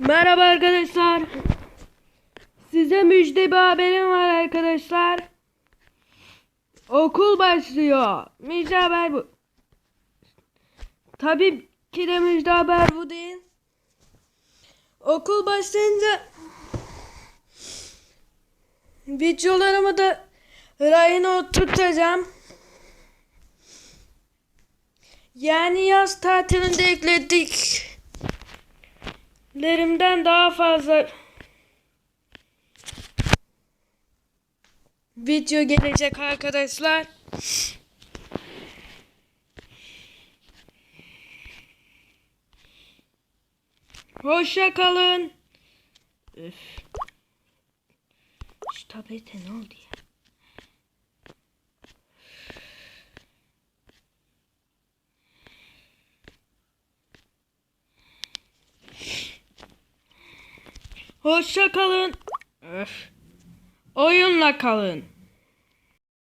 Merhaba arkadaşlar. Size müjde bir haberim var arkadaşlar. Okul başlıyor. Müjde haber bu. Tabii ki de müjde haber bu değil. Okul başlayınca videolarımı da rayına oturtacağım. Yani yaz tatilinde ekledik lerimden daha fazla video gelecek arkadaşlar. Hoşça kalın. Üf. Şu tablete ne oldu ya? Hoşça kalın. Öf. Oyunla kalın.